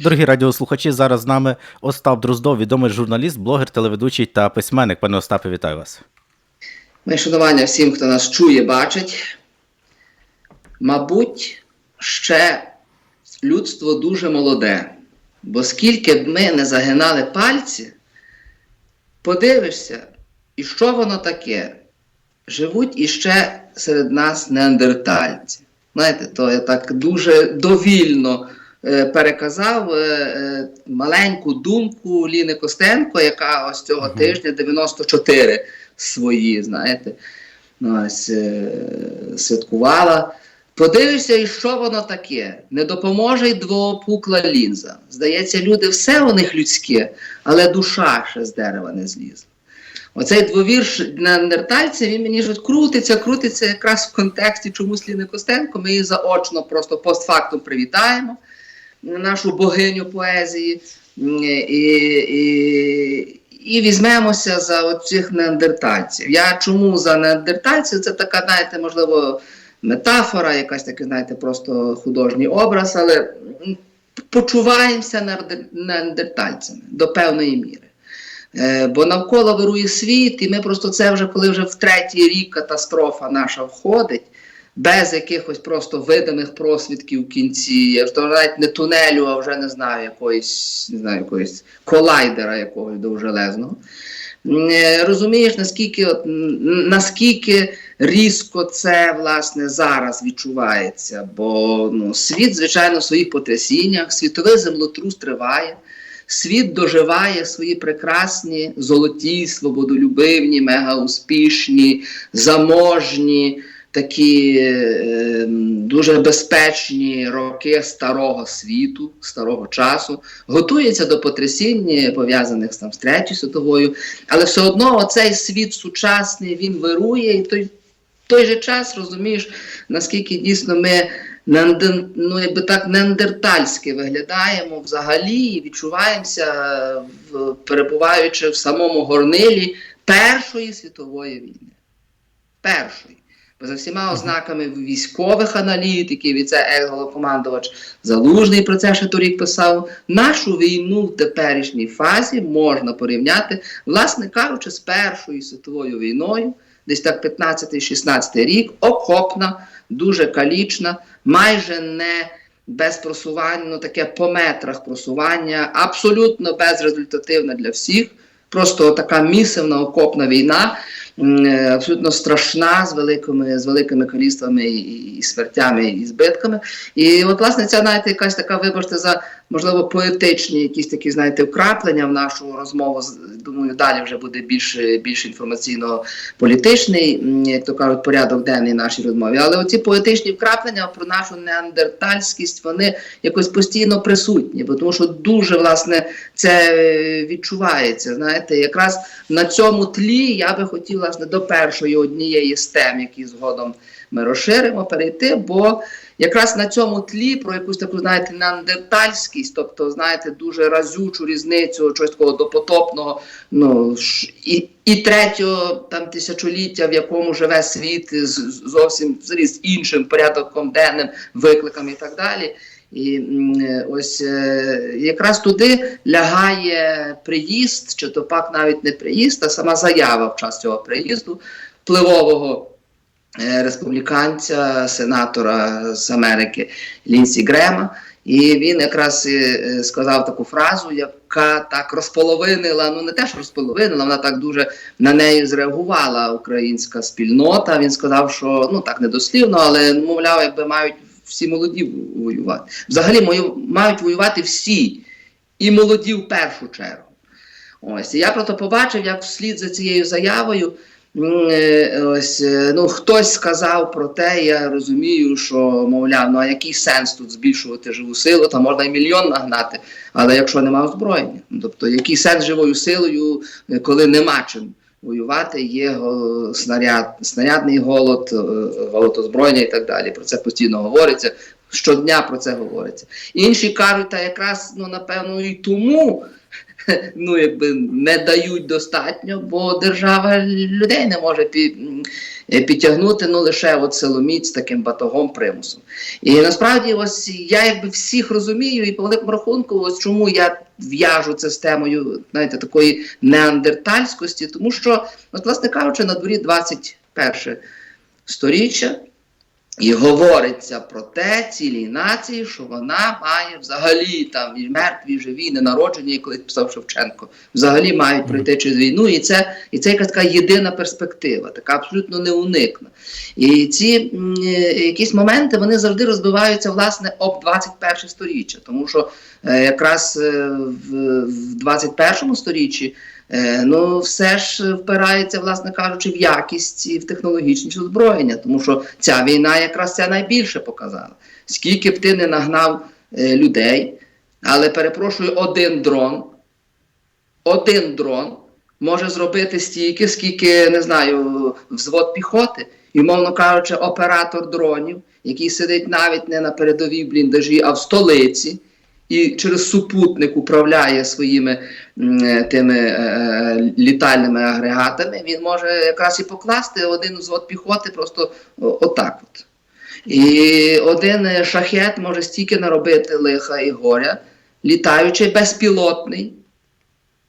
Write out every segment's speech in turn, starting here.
Дорогі радіослухачі, зараз з нами Остап Дроздов, відомий журналіст, блогер, телеведучий та письменник. Пане Остапе, вітаю вас. Моє шанування всім, хто нас чує, бачить. Мабуть, ще людство дуже молоде. Бо скільки б ми не загинали пальці, подивишся, і що воно таке? Живуть іще серед нас неандертальці. Знаєте, то я так дуже довільно переказав е, е, маленьку думку Ліни Костенко, яка ось цього Мгм. тижня 94 свої, знаєте, ось, е, святкувала. Подивишся, і що воно таке? Не допоможе й двопукла лінза. Здається, люди все у них людське, але душа ще з дерева не злізла. Оцей двовірш неандертальця, він мені ж крутиться, крутиться якраз в контексті чомусь Ліни Костенко. Ми її заочно просто постфактум привітаємо, нашу богиню поезії. І, і, і візьмемося за оцих неандертальців. Я чому за неандертальців? Це така, знаєте, можливо, метафора, якась такий, знаєте, просто художній образ, але почуваємося неандертальцями до певної міри. Е, Бо навколо вирує світ, і ми просто це вже, коли вже в третій рік катастрофа наша входить, без якихось просто видимих просвідків в кінці, я ж навіть не тунелю, а вже не знаю, якоїсь, не знаю, якоїсь колайдера якогось довжелезного. Е, Розумієш, наскільки, от, наскільки різко це власне зараз відчувається, бо ну, світ, звичайно, в своїх потрясіннях, світовий землетрус триває. Світ доживає свої прекрасні, золоті, свободолюбивні, мегауспішні, заможні, такі е, дуже безпечні роки старого світу, старого часу, готується до потрясінь, пов'язаних там, з Третьою світовою, але все одно оцей світ сучасний він вирує, і той, той же час розумієш, наскільки дійсно ми ну, якби так неандертальськи виглядаємо взагалі і відчуваємося, перебуваючи в самому горнилі Першої світової війни. Першої. За всіма ознаками військових аналітиків, і це екс-головкомандувач Залужний про це ще торік писав. Нашу війну в теперішній фазі можна порівняти, власне кажучи, з Першою світовою війною, десь так 15-16 рік, окопна, дуже калічна, майже не без просування, ну таке по метрах просування, абсолютно безрезультативне для всіх. Просто така місивна окопна війна, абсолютно страшна, з великими, з великими каліствами і, смертями, і збитками. І от, власне, ця знаєте, якась така, вибачте, за можливо поетичні якісь такі, знаєте, вкраплення в нашу розмову. Думаю, далі вже буде більш, більш інформаційно-політичний, як то кажуть, порядок денний нашій розмові. Але оці поетичні вкраплення про нашу неандертальськість, вони якось постійно присутні, бо тому що дуже власне це е, відчувається. Знаєте, якраз на цьому тлі я би хотів власне до першої однієї з тем, які згодом ми розширимо, перейти, бо якраз на цьому тлі про якусь таку, знаєте, неандертальськість, тобто, знаєте, дуже разючу різницю чогось такого допотопного, ну і, і третього там тисячоліття, в якому живе світ з зовсім з іншим порядком денним, викликами і так далі. І е, ось е, якраз туди лягає приїзд, чи то пак навіть не приїзд, а сама заява в час цього приїзду впливового е, республіканця, сенатора з Америки Лінсі Грема. І він якраз е, сказав таку фразу, яка так розполовинила, ну не те, що розполовинила, вона так дуже на неї зреагувала українська спільнота. Він сказав, що ну так недослівно, але мовляв, якби мають всі молоді воювати. Взагалі мають воювати всі, і молоді в першу чергу. Ось я просто побачив, як вслід за цією заявою. е, Ось е, ну хтось сказав про те, я розумію, що мовляв, ну а який сенс тут збільшувати живу силу? Там можна і мільйон нагнати, але якщо нема озброєння, тобто який сенс живою силою, е, коли нема чим воювати, є снаряд, снарядний голод, е, голод озброєння і так далі. Про це постійно говориться. Щодня про це говориться. Інші кажуть, та якраз ну напевно і тому ну, якби не дають достатньо, бо держава людей не може пі, підтягнути ну лише от силоміць таким батогом примусом. І насправді, ось я якби всіх розумію, і по великому рахунку, ось чому я в'яжу це з темою, знаєте, такої неандертальськості, тому що, от, власне кажучи, на дворі 21 сторіччя. І говориться про те цілій нації, що вона має взагалі там і мертві, і живі, ненароджені, як колись писав Шевченко, взагалі мають пройти через війну. І це, і це якась така єдина перспектива, така абсолютно неуникна. І ці м, е, якісь моменти вони завжди розбиваються власне об 21 сторіччя, тому що е, якраз е, в, в 21 сторіччі. Е, Ну, все ж впирається, власне кажучи, в якість і в технологічність озброєння, тому що ця війна якраз це найбільше показала. Скільки б ти не нагнав е, людей, але перепрошую, один дрон, один дрон може зробити стільки, скільки, не знаю, взвод піхоти, і, мовно кажучи, оператор дронів, який сидить навіть не на передовій бліндажі, а в столиці. І через супутник управляє своїми е, тими е, е, літальними агрегатами, він може якраз і покласти один взвод піхоти просто отак. От. І один е, шахет може стільки наробити лиха і горя, літаючи безпілотний,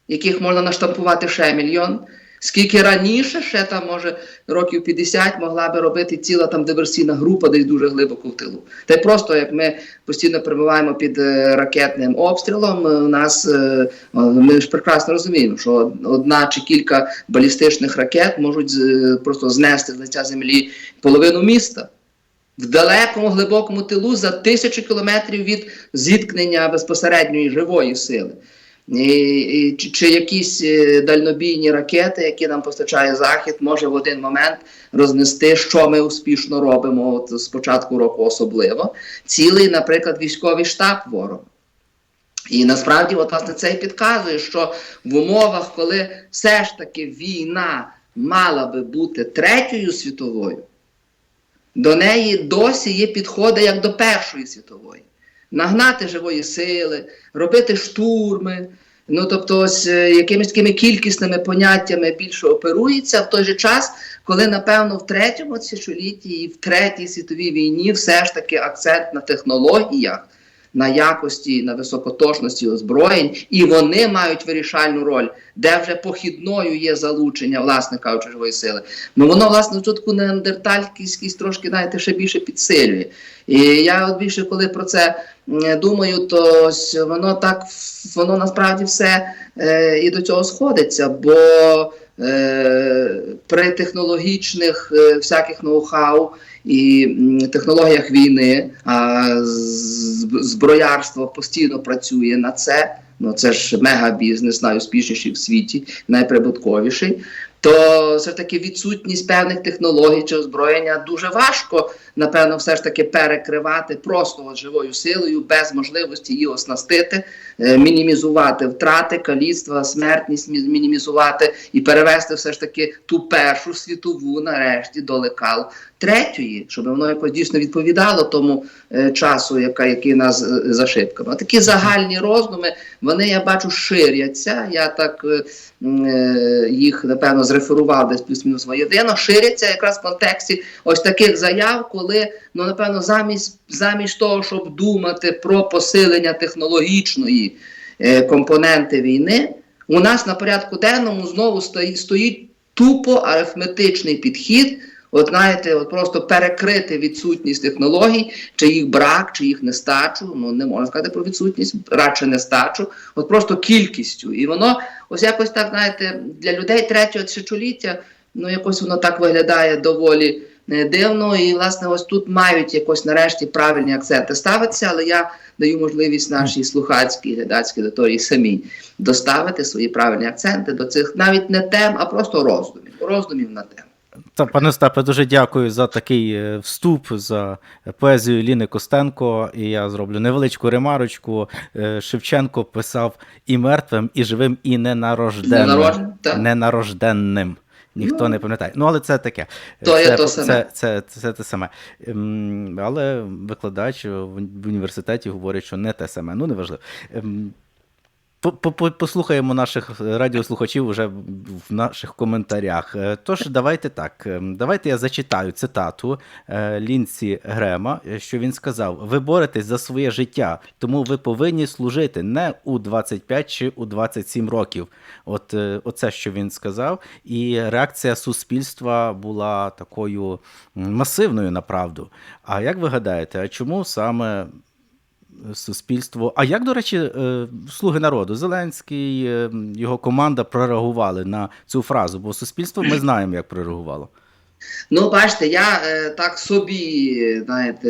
яких можна наштампувати ще мільйон. Скільки раніше, ще там, може, років 50 могла би робити ціла там диверсійна група десь дуже глибоко в тилу. Та й просто як ми постійно перебуваємо під е, ракетним обстрілом, е, у нас е, ми ж прекрасно розуміємо, що одна чи кілька балістичних ракет можуть просто знести з лиця землі половину міста. В далекому глибокому тилу за тисячу кілометрів від зіткнення безпосередньої живої сили. Чи якісь е, дальнобійні ракети, які нам постачає Захід, може в один момент рознести, що ми успішно робимо от з початку року особливо, цілий, наприклад, військовий штаб ворога. І насправді, от, власне, це і підказує, що в умовах, коли все ж таки війна мала би бути третьою світовою, до неї досі є підходи як до Першої світової. Нагнати живої сили, робити штурми. Ну, тобто, ось е, якимись такими кількісними поняттями більше оперується в той же час, коли, напевно, в третьому тисячолітті і в третій світовій війні все ж таки акцент на технологіях, на якості, на високоточності озброєнь, і вони мають вирішальну роль, де вже похідною є залучення, власне кажучи, живої сили. Ну воно, власне, цю таку неандертальськість трошки, знаєте, ще більше підсилює. І я от більше, коли про це думаю, то воно так, воно насправді все е, і до цього сходиться, бо е, при технологічних е, всяких ноу-хау і технологіях війни, а зброярство постійно працює на це. Ну це ж мегабізнес, найуспішніший в світі, найприбутковіший. То все ж таки відсутність певних технологій чи озброєння дуже важко, напевно, все ж таки перекривати просто живою силою, без можливості її оснастити, мінімізувати втрати, каліцтва, смертність мінімізувати і перевести все ж таки ту першу світову нарешті до лекал третьої, щоб воно якось дійсно відповідало тому е, часу, яка, який нас е, за шибками. Такі загальні роздуми, вони я бачу ширяться. Я так е, е, їх напевно зреферував десь плюс-мінус воєдино. Ширяться якраз в контексті ось таких заяв, коли ну напевно замість замість того, щоб думати про посилення технологічної е, компоненти війни, у нас на порядку денному знову стоїть, стоїть тупо арифметичний підхід. От знаєте, от просто перекрити відсутність технологій, чи їх брак, чи їх нестачу. Ну не можна сказати про відсутність, радше нестачу, от просто кількістю. І воно ось якось так, знаєте, для людей третього тисячоліття, ну якось воно так виглядає доволі дивно. І власне, ось тут мають якось нарешті правильні акценти ставитися, але я даю можливість нашій слухацькій глядацькій аудиторії самій доставити свої правильні акценти до цих навіть не тем, а просто роздумів, роздумів на тему. Та, пане Остапе, дуже дякую за такий е, вступ, за поезію Ліни Костенко. І я зроблю невеличку ремарочку. Е, Шевченко писав і мертвим, і живим, і ненарожденним. Ненарожденним. Ніхто Ну. не пам'ятає. Ну, але це таке. То є це, то це, саме. Це, це, це те саме. Ем, Але викладач в в університеті говорить, що не те саме. Ну, неважливо. По- по- по- Послухаємо наших радіослухачів вже в наших коментарях. Е, Тож, давайте так. е, Давайте я зачитаю цитату е, Лінсі Грема, е, що він сказав: Ви боретесь за своє життя, тому ви повинні служити не у 25 чи у 27 років. От е, оце, що він сказав. І реакція суспільства була такою масивною на правду. А як ви гадаєте, а чому саме суспільство. А як, до речі, е, слуги народу, Зеленський, е, його команда прореагували на цю фразу? Бо суспільство ми знаємо, як прореагувало. Ну, бачите, я е, так собі, знаєте,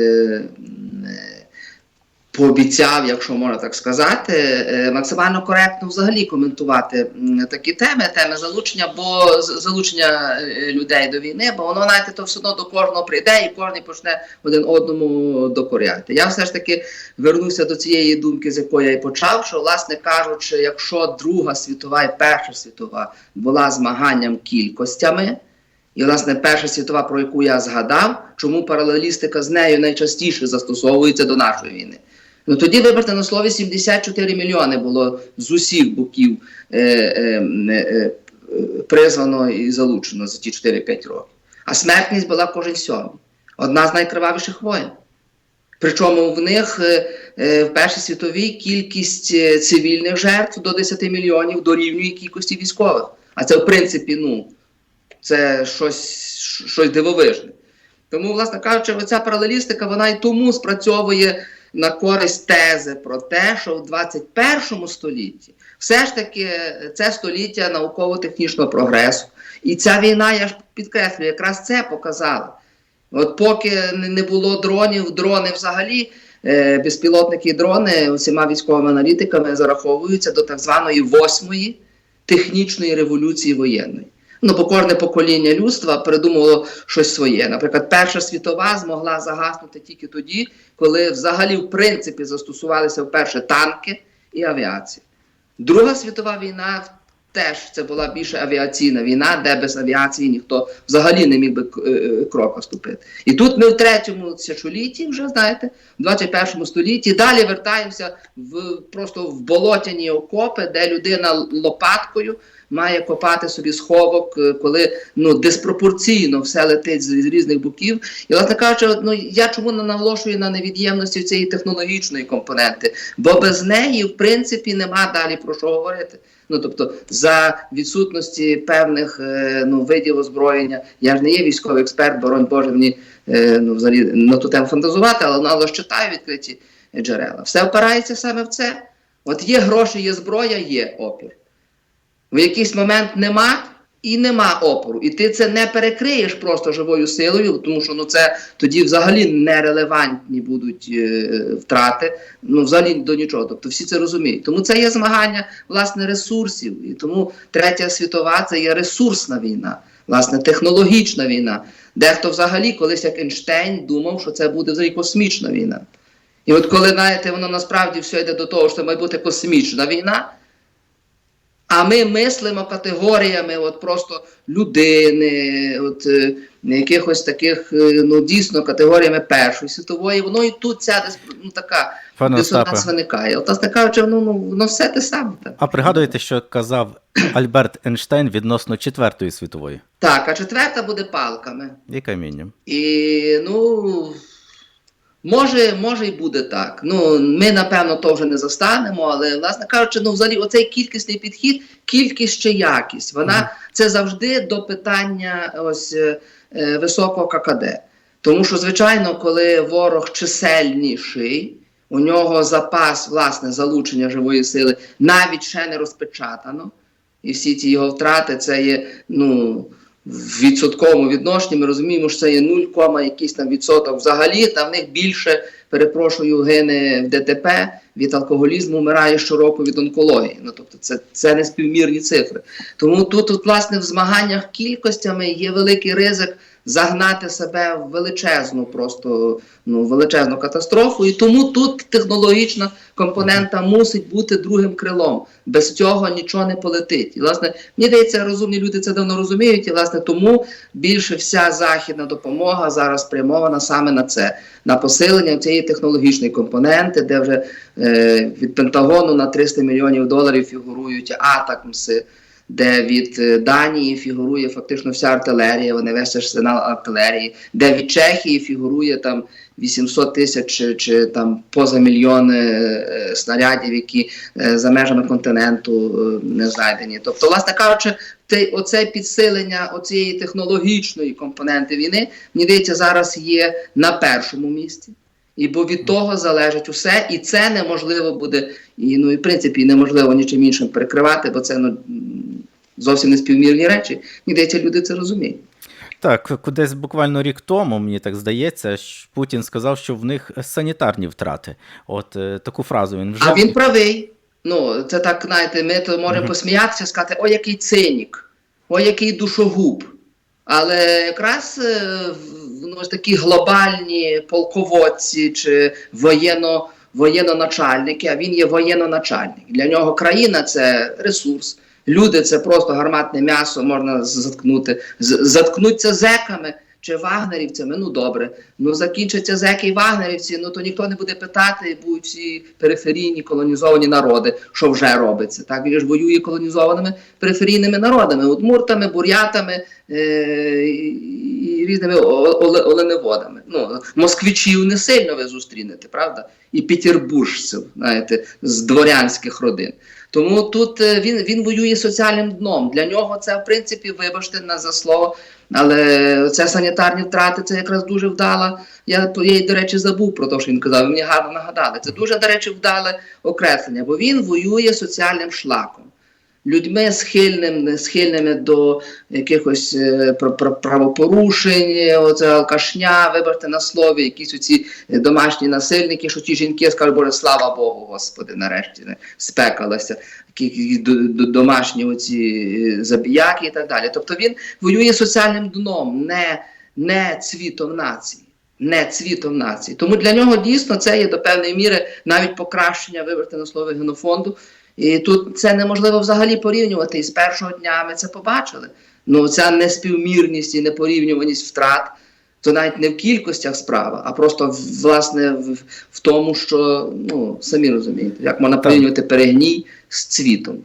пообіцяв, якщо можна так сказати, е, максимально коректно взагалі коментувати такі теми, теми залучення, бо залучення е, людей до війни, бо воно, знаєте, то все одно до кожного прийде і кожен почне один одному докоряти. Я все ж таки вернуся до цієї думки, з якої я і почав, що, власне кажучи, якщо Друга світова і Перша світова була змаганням кількостями, і, власне, Перша світова, про яку я згадав, чому паралелістика з нею найчастіше застосовується до нашої війни. Ну тоді, вибачте, на слові 74 мільйони було з усіх боків е, е, е, е, призвано і залучено за ті 4-5 років. А смертність була кожен сьомий. Одна з найкривавіших воєн. Причому в них е, е, в Першій світовій кількість е, цивільних жертв до 10 мільйонів дорівнює кількості військових. А це, в принципі, ну, це щось, щось дивовижне. Тому, власне кажучи, ця паралелістика вона і тому спрацьовує на користь тези про те, що в 21 столітті все ж таки це століття науково-технічного прогресу. І ця війна, я ж підкреслюю, якраз це показала. От поки не- не було дронів, дрони взагалі, е, безпілотники і дрони усіма військовими аналітиками зараховуються до так званої восьмої технічної революції воєнної. Ну, бо кожне покоління людства придумувало щось своє. Наприклад, Перша світова змогла загаснути тільки тоді, коли взагалі в принципі застосувалися вперше танки і авіація. Друга світова війна теж це була більше авіаційна війна, де без авіації ніхто взагалі не міг би е, крока ступити. І тут ми в третьому тисячолітті, вже знаєте, в 21 столітті далі вертаємося в просто в болотяні окопи, де людина лопаткою має копати собі сховок, е, коли ну диспропорційно все летить з з різних боків. І власне кажучи, ну я чому не наголошую на невід'ємності цієї технологічної компоненти, бо без неї, в принципі, нема далі про що говорити. Ну тобто, за відсутності певних е, ну, видів озброєння, я ж не є військовий експерт, боронь Боже, мені е, ну, взагалі на ту тему фантазувати, але але ж читаю відкриті джерела. Все опирається саме в це. От є гроші, є зброя, є опір. В якийсь момент нема і нема опору. І ти це не перекриєш просто живою силою, тому що ну це тоді взагалі нерелевантні будуть е, втрати. Ну взагалі до нічого. Тобто всі це розуміють. Тому це є змагання власне ресурсів. І тому третя світова це є ресурсна війна, власне, технологічна війна. Дехто взагалі колись як Ейнштейн думав, що це буде взагалі космічна війна. І от коли знаєте, воно насправді все йде до того, що це має бути космічна війна. А ми мислимо категоріями от просто людини, от е, якихось таких, е, ну дійсно категоріями Першої світової. Воно і тут ця десь ну, така Пане дисонанс Остапе. виникає. От власне кажучи, ну, ну воно все те саме. Так. А пригадуєте, що казав Альберт Ейнштейн відносно Четвертої світової так, а четверта буде палками. і камінням. І ну. Може, може і буде так. Ну, ми, напевно, то вже не застанемо, але, власне кажучи, ну, взагалі, оцей кількісний підхід, кількість чи якість, вона це завжди до питання ось, е, е, високого ККД. Тому що, звичайно, коли ворог чисельніший, у нього запас власне залучення живої сили навіть ще не розпечатано, і всі ці його втрати це є ну, в відсотковому відношенні. Ми розуміємо, що це є 0, якийсь там відсоток взагалі, та в них більше, перепрошую, гине в ДТП, від алкоголізму вмирає щороку від онкології. Ну тобто це, це не співмірні цифри. Тому тут, от, власне, в змаганнях кількостями є великий ризик загнати себе в величезну, просто ну, величезну катастрофу. І тому тут технологічна компонента мусить бути другим крилом. Без цього нічого не полетить. І, власне, мені здається, розумні люди це давно розуміють, і власне тому більше вся західна допомога зараз спрямована саме на це. На посилення цієї технологічної компоненти, де вже е, від Пентагону на 300 мільйонів доларів фігурують атакмси, де від е, Данії фігурує фактично вся артилерія, вони весь арсенал артилерії, де від Чехії фігурує там 800 тисяч чи, чи там поза мільйон е, снарядів, які е, за межами континенту е, не знайдені. Тобто, власне кажучи, те, оце підсилення оцієї технологічної компоненти війни, мені здається, зараз є на першому місці. І бо від того залежить усе, і це неможливо буде, і ну і в принципі неможливо нічим іншим перекривати, бо це ну зовсім не співмірні речі. Мені здається, люди це розуміють. Так, кудись буквально рік тому, мені так здається, Путін сказав, що в них санітарні втрати. От е, таку фразу він вже А він правий. Ну, це так, знаєте, ми то можемо Мгм. посміятися, сказати, о, який цинік, о, який душогуб. Але якраз е, ну, такі глобальні полководці чи воєнно, воєнноначальники, а він є воєнноначальник. Для нього країна це ресурс. Люди це просто гарматне м'ясо, можна заткнути. Заткнуться зеками чи вагнерівцями, ну добре. Ну закінчаться зеки і вагнерівці, ну то ніхто не буде питати, будуть всі периферійні колонізовані народи, що вже робиться. Так він ж воює колонізованими периферійними народами, удмуртами, бурятами е- і, різними оленеводами. Ну, москвичів не сильно ви зустрінете, правда? І петербуржців, знаєте, з дворянських родин. Тому тут е, він, він воює соціальним дном. Для нього це, в принципі, вибачте на за слово, але це санітарні втрати, це якраз дуже вдала. Я, я до речі, забув про те, що він казав. Ви мені гарно нагадали. Це дуже, до речі, вдале окреслення, бо він воює соціальним шлаком. Людьми схильними, схильними до якихось е, пр- пр- правопорушень, оце алкашня, вибачте на слові, якісь оці е, домашні насильники, що ті жінки скажуть, Боже, слава Богу, Господи, нарешті не спекалася. Домашні оці е, забіяки і так далі. Тобто він воює соціальним дном, не, не цвітом нації. Не цвітом нації. Тому для нього дійсно це є до певної міри навіть покращення, вибрати на слово генофонду. І тут це неможливо взагалі порівнювати. І з першого дня ми це побачили. Ну, ця неспівмірність і непорівнюваність втрат, то навіть не в кількостях справа, а просто власне в, в тому, що ну самі розумієте, як можна порівнювати перегній з цвітом.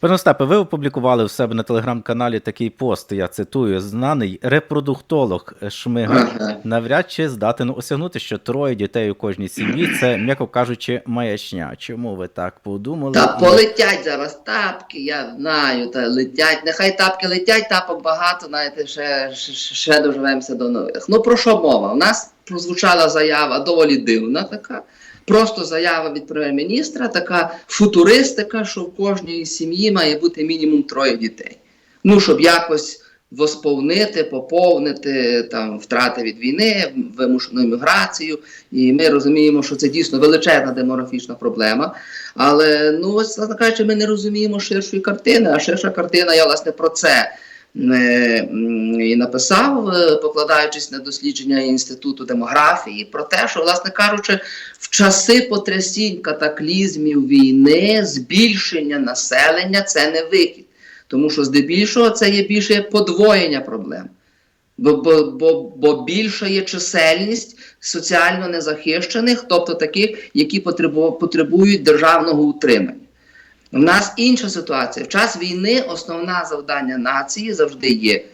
Пане Остапе, ви опублікували в себе на телеграм-каналі такий пост, я цитую: знаний репродуктолог Шмигаль Ага. навряд чи здатен осягнути, що троє дітей у кожній сім'ї це, м'яко кажучи, маячня. Чому ви так подумали? Та полетять зараз тапки, я знаю, та летять. Нехай тапки летять, тапок багато, знаєте, ще, ще, ще доживемося до нових. Ну про що мова? У нас прозвучала заява доволі дивна така. Просто заява від прем'єр-міністра, така футуристика, що в кожній сім'ї має бути мінімум троє дітей. Ну, щоб якось восповнити, поповнити там втрати від війни, вимушену імміграцію. І ми розуміємо, що це дійсно величезна демографічна проблема. Але ну ось кажучи, ми не розуміємо ширшої картини. А ширша картина, я власне про це і написав, е, покладаючись на дослідження інституту демографії, про те, що, власне кажучи, в часи потрясінь, катаклізмів війни, збільшення населення це не вихід. Тому що здебільшого це є більше подвоєння проблем. Бо, бо, бо, більша є чисельність соціально незахищених, тобто таких, які потребу- потребують державного утримання. У нас інша ситуація. В час війни основне завдання нації завжди є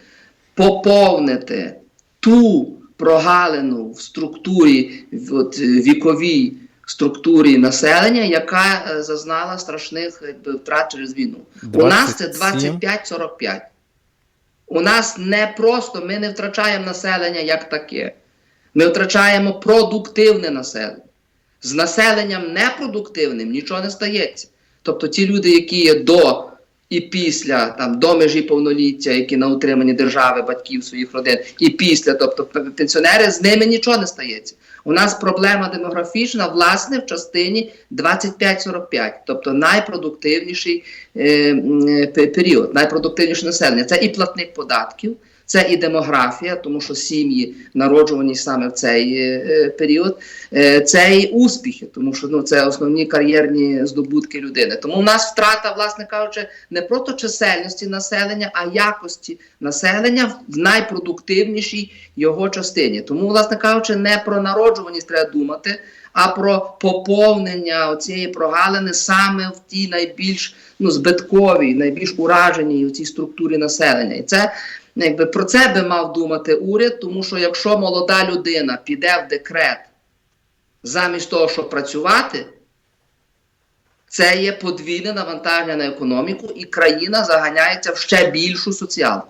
поповнити ту прогалину в структурі, от, віковій структурі населення, яка е, зазнала страшних якби, втрат через війну. У нас це 27. 25-45. У нас не просто ми не втрачаємо населення як таке. Ми втрачаємо продуктивне населення. З населенням непродуктивним нічого не стається. Тобто ті люди, які є до і після там, до межі повноліття, які на утриманні держави, батьків своїх родин, і після, тобто пенсіонери, з ними нічого не стається. У нас проблема демографічна, власне, в частині 25-45, тобто найпродуктивніший е, е, період, найпродуктивніше населення. Це і платник податків, Це і демографія, тому що сім'ї народжувані саме в цей е, період. Е, Це і успіхи, тому що ну це основні кар'єрні здобутки людини. Тому в нас втрата, власне кажучи, не просто чисельності населення, а якості населення в найпродуктивнішій його частині. Тому, власне кажучи, не про народжуваність треба думати, а про поповнення цієї прогалини саме в тій найбільш ну, збитковій, найбільш ураженій у цій структурі населення. І це якби про це би мав думати уряд, тому що якщо молода людина піде в декрет замість того, щоб працювати, це є подвійне навантаження на економіку, і країна заганяється в ще більшу соціалку,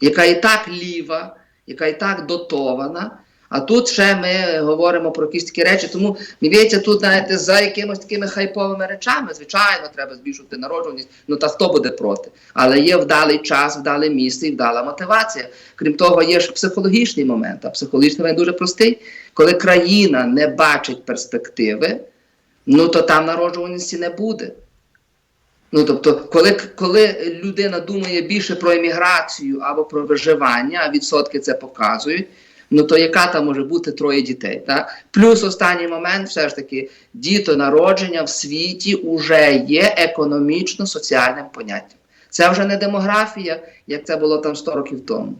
яка і так ліва, яка і так дотована. А тут ще ми говоримо про якісь такі речі. Тому мені тут знаєте, за якимось такими хайповими речами, звичайно, треба збільшувати народжуваність. Ну та хто буде проти? Але є вдалий час, вдале місце і вдала мотивація. Крім того, є ж психологічний момент. А психологічний момент дуже простий. Коли країна не бачить перспективи, ну то там народжуваності не буде. Ну тобто, коли, коли людина думає більше про еміграцію або про виживання, а відсотки це показують. Ну то яка там може бути троє дітей? Так? Плюс останній момент, все ж таки, дітонародження в світі вже є економічно-соціальним поняттям. Це вже не демографія, як це було там 100 років тому.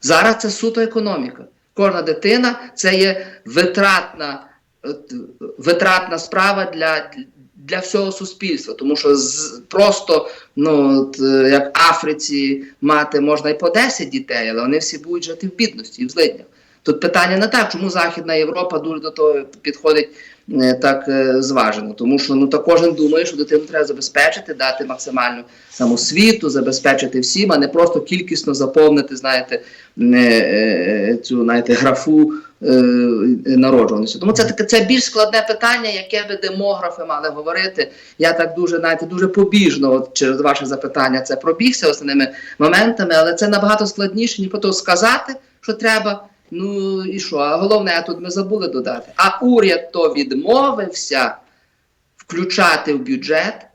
Зараз це суто економіка. Кожна дитина це є витратна, витратна справа для, для всього суспільства. Тому що з, просто, ну, от, як Африці мати можна і по 10 дітей, але вони всі будуть жити в бідності і в злиднях. Тут питання не так, чому Західна Європа дуже до того підходить е, так е, зважено. Тому що ну та кожен думає, що дитину треба забезпечити, дати максимальну самосвіту, забезпечити всім, а не просто кількісно заповнити, знаєте, е, цю знаєте, графу народжуваності. Тому це таке це більш складне питання, яке би демографи мали говорити. Я так дуже знаєте, дуже побіжно, от через ваше запитання, це пробігся основними моментами, але це набагато складніше, ніж просто сказати, що треба. Ну і що? А головне, тут ми забули додати. А уряд то відмовився включати в бюджет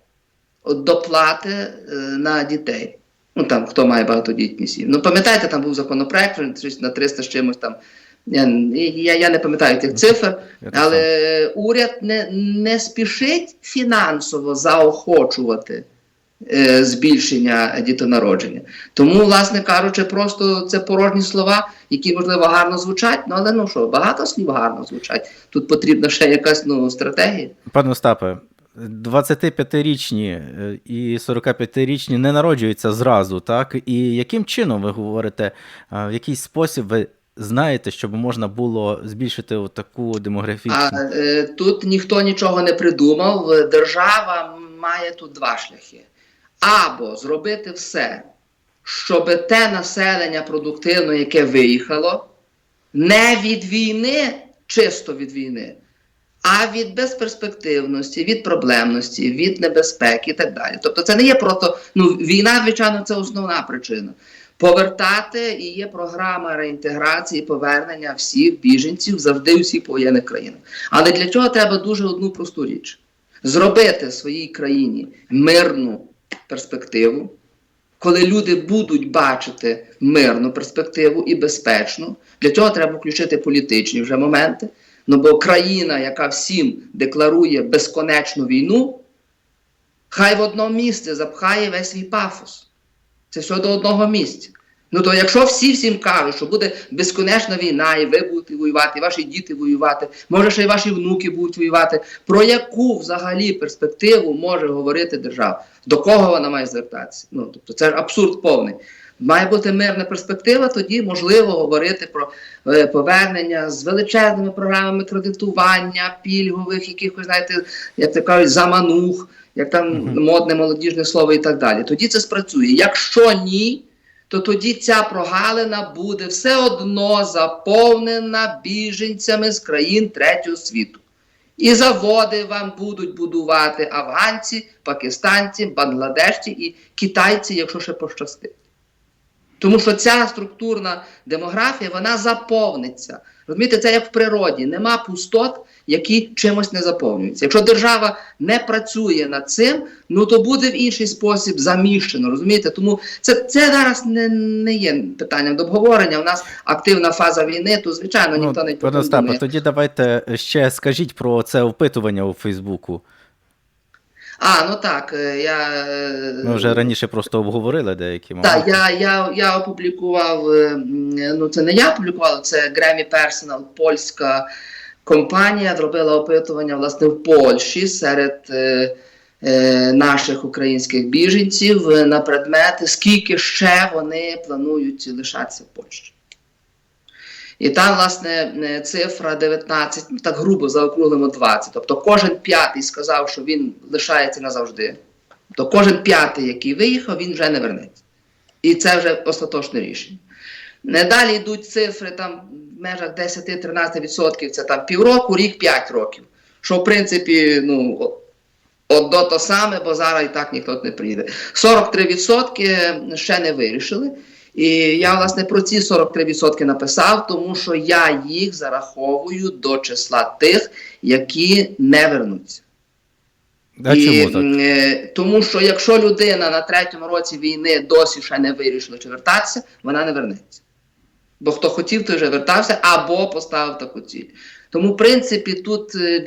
доплати е, на дітей. Ну там хто має багатодітні сім'ї. Ну пам'ятаєте, там був законопроект щось на 300 з чимось там. Я, я, я не пам'ятаю тих цифр, але уряд не, не спішить фінансово заохочувати е, збільшення дітонародження. Тому, власне кажучи, просто це порожні слова, які можливо гарно звучать. Ну але ну що, багато слів гарно звучать. Тут потрібна ще якась ну стратегія. Пане Остапе, 25-річні е, і 45-річні не народжуються зразу, так? І яким чином ви говорите, в який спосіб ви знаєте, щоб можна було збільшити таку демографічну? А е, тут ніхто нічого не придумав. Держава має тут два шляхи: або зробити все, щоб те населення продуктивне, яке виїхало, не від війни, чисто від війни, а від безперспективності, від проблемності, від небезпеки і так далі. Тобто, це не є просто ну, війна, звичайно, це основна причина. Повертати і є програма реінтеграції, повернення всіх біженців завжди у всіх воєнних країнах. Але для цього треба дуже одну просту річ: зробити своїй країні мирну перспективу, коли люди будуть бачити мирну перспективу і безпечну. Для цього треба включити політичні вже моменти. Ну бо країна, яка всім декларує безконечну війну, хай в одно місце запхає весь свій пафос. Це все до одного місця. Ну то якщо всі всім кажуть, що буде безконечна війна, і ви будете воювати, і ваші діти воювати, може ще й ваші внуки будуть воювати, про яку взагалі перспективу може говорити держава? До кого вона має звертатися? Ну тобто це ж абсурд повний. Має бути мирна перспектива, тоді можливо говорити про е, повернення з величезними програмами кредитування, пільгових, якихось, знаєте, як це кажуть, заманух, як там модне молодіжне слово і так далі. Тоді це спрацює. Якщо ні, то тоді ця прогалина буде все одно заповнена біженцями з країн третього світу. І заводи вам будуть будувати афганці, пакистанці, бангладешці і китайці, якщо ще пощастить. Тому що ця структурна демографія вона заповниться. Розумієте, це як в природі. Нема пустот, які чимось не заповнюються. Якщо держава не працює над цим, ну то буде в інший спосіб заміщено. Розумієте? Тому це, це зараз не, не є питанням до обговорення. У нас активна фаза війни, то звичайно ніхто не Ну, про пане Остапе, тоді давайте ще скажіть про це опитування у Фейсбуку. А, ну так, е, я е, Ми вже раніше просто обговорили деякі моменти. Так, я, я, я опублікував, е, ну це не я опублікував, це Grammy Personal, польська компанія, зробила опитування власне в Польщі серед е, е, наших українських біженців е, на предмети, скільки ще вони планують лишатися в Польщі. І там, власне, е, цифра 19, ну так грубо заокруглимо 20. Тобто кожен п'ятий сказав, що він лишається назавжди. То кожен п'ятий, який виїхав, він вже не вернеться. І це вже остаточне рішення. Не далі йдуть цифри там межах 10-13%, це там півроку, рік, 5 років. Що, в принципі, ну, до то саме, бо зараз і так ніхто не приїде. 43% ще не вирішили. І я, власне, про ці 43% написав, тому що я їх зараховую до числа тих, які не вернуться. А І, чому так? е, тому що якщо людина на третьому році війни досі ще не вирішила чи вертатися, вона не вернеться. Бо хто хотів, той вже вертався або поставив таку ціль. Тому, в принципі, тут, е,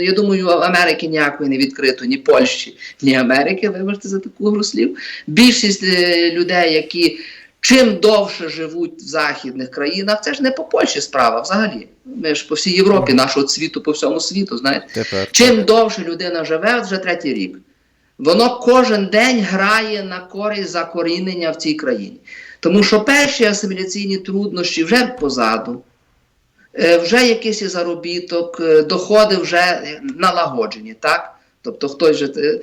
я думаю, Америки ніякої не відкрито, ні Польщі, ні Америки, вибачте за таку гру слів. Більшість е, людей, які чим довше живуть в західних країнах, це ж не по Польщі справа взагалі. Ми ж по всій Європі, нашого світу, по всьому світу, знаєте. Тепер. Чим довше людина живе, вже третій рік, воно кожен день грає на користь закорінення в цій країні. Тому що перші асиміляційні труднощі вже позаду, е, вже якийсь заробіток, е, доходи вже е, налагоджені, так? Тобто хтось же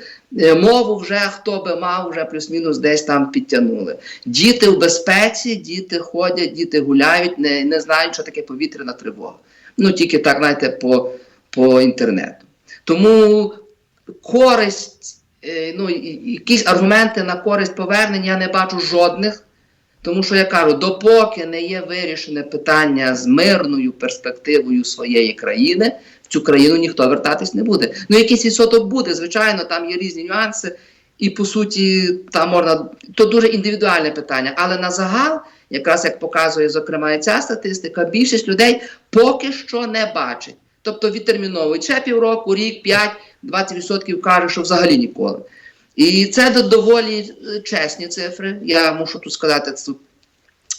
мову вже хто би мав, вже плюс-мінус десь там підтягнули. Діти в безпеці, діти ходять, діти гуляють, не, не знають, що таке повітряна тривога. Ну тільки так, знаєте, по, по інтернету. Тому користь, ну, якісь аргументи на користь повернення я не бачу жодних. Тому що я кажу, допоки не є вирішене питання з мирною перспективою своєї країни, в цю країну ніхто вертатись не буде. Ну, якийсь відсоток буде, звичайно, там є різні нюанси, і по суті, там можна то дуже індивідуальне питання. Але на загал, якраз як показує, зокрема, і ця статистика, більшість людей поки що не бачить. Тобто відтерміновують ще півроку, рік, 5, 20% каже, що взагалі ніколи. І це до- доволі е, чесні цифри. Я мушу тут сказати, тут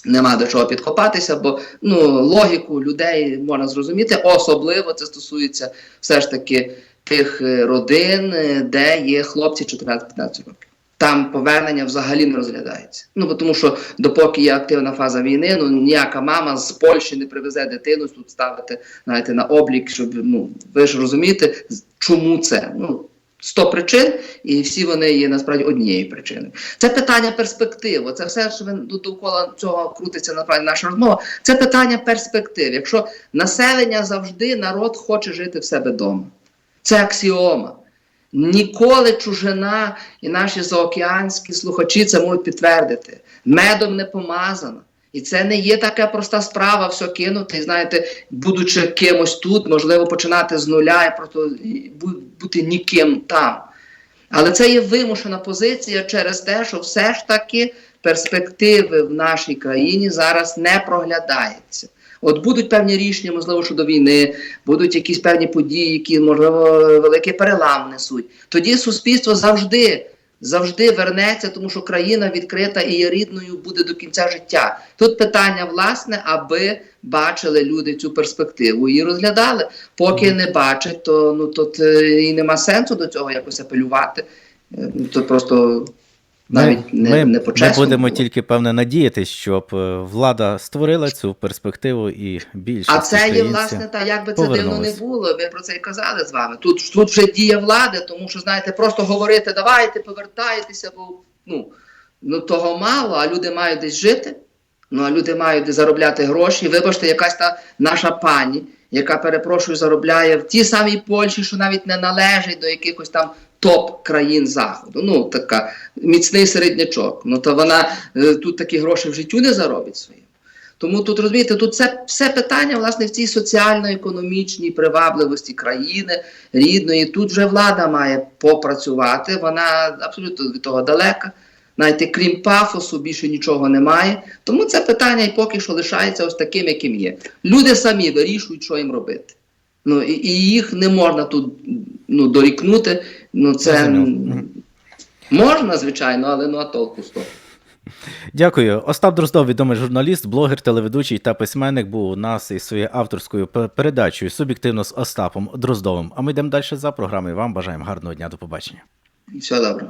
нема до чого підкопатися, бо ну, логіку людей можна зрозуміти. Особливо це стосується все ж таки тих е, родин, е, де є хлопці 14-15 років. Там повернення взагалі не розглядається. Ну бо тому, що допоки є активна фаза війни, ну ніяка мама з Польщі не привезе дитину тут ставити знаєте, на облік, щоб ну ви ж розумієте, чому це? Ну 100 причин, і всі вони є насправді однією причиною. Це питання перспективи. Це все, що до- довкола цього крутиться насправді наша розмова. Це питання перспектив. Якщо населення завжди народ хоче жити в себе вдома, це аксіома. Ніколи чужина і наші заокеанські слухачі це можуть підтвердити. Медом не помазано. І це не є така проста справа, все кинути, і знаєте, будучи кимось тут, можливо, починати з нуля і просто бути ніким там. Але це є вимушена позиція через те, що все ж таки перспективи в нашій країні зараз не проглядаються. От будуть певні рішення, можливо, щодо війни, будуть якісь певні події, які, можливо, великий перелам несуть. Тоді суспільство завжди, завжди вернеться, тому що країна відкрита і є рідною буде до кінця життя. Тут питання, власне, аби бачили люди цю перспективу і розглядали. Поки не бачать, то ну тут е, і нема сенсу до цього якось апелювати. Е, ну, То просто навіть ми, не, ми, не по-чесному будемо було. тільки певне надіятись, щоб е, влада створила цю перспективу і більше А це є власне та як би це дивно не було. Ми про це і казали з вами. Тут тут вже дія влади, тому що знаєте, просто говорити, давайте повертайтеся, бо ну, ну того мало, а люди мають десь жити. Ну а люди мають де заробляти гроші. Вибачте, якась та наша пані, яка перепрошую, заробляє в тій самій Польщі, що навіть не належить до якихось там топ країн заходу. Ну така міцний середнячок. Ну то вона е, тут такі гроші в життю не заробить своїм. Тому тут розумієте, тут це все питання власне в цій соціально-економічній привабливості країни рідної. Тут вже влада має попрацювати. Вона абсолютно від того далека. Навіть крім пафосу, більше нічого немає. Тому це питання і поки що лишається ось таким, яким є. Люди самі вирішують, що їм робити. Ну і, і їх не можна тут ну, дорікнути. Ну це можна, звичайно, але ну а толку з того. Дякую. Остап Дроздов, відомий журналіст, блогер, телеведучий та письменник, був у нас із своєю авторською передачею суб'єктивно з Остапом Дроздовим. А ми йдемо далі за програмою. Вам бажаємо гарного дня. До побачення. Все добре.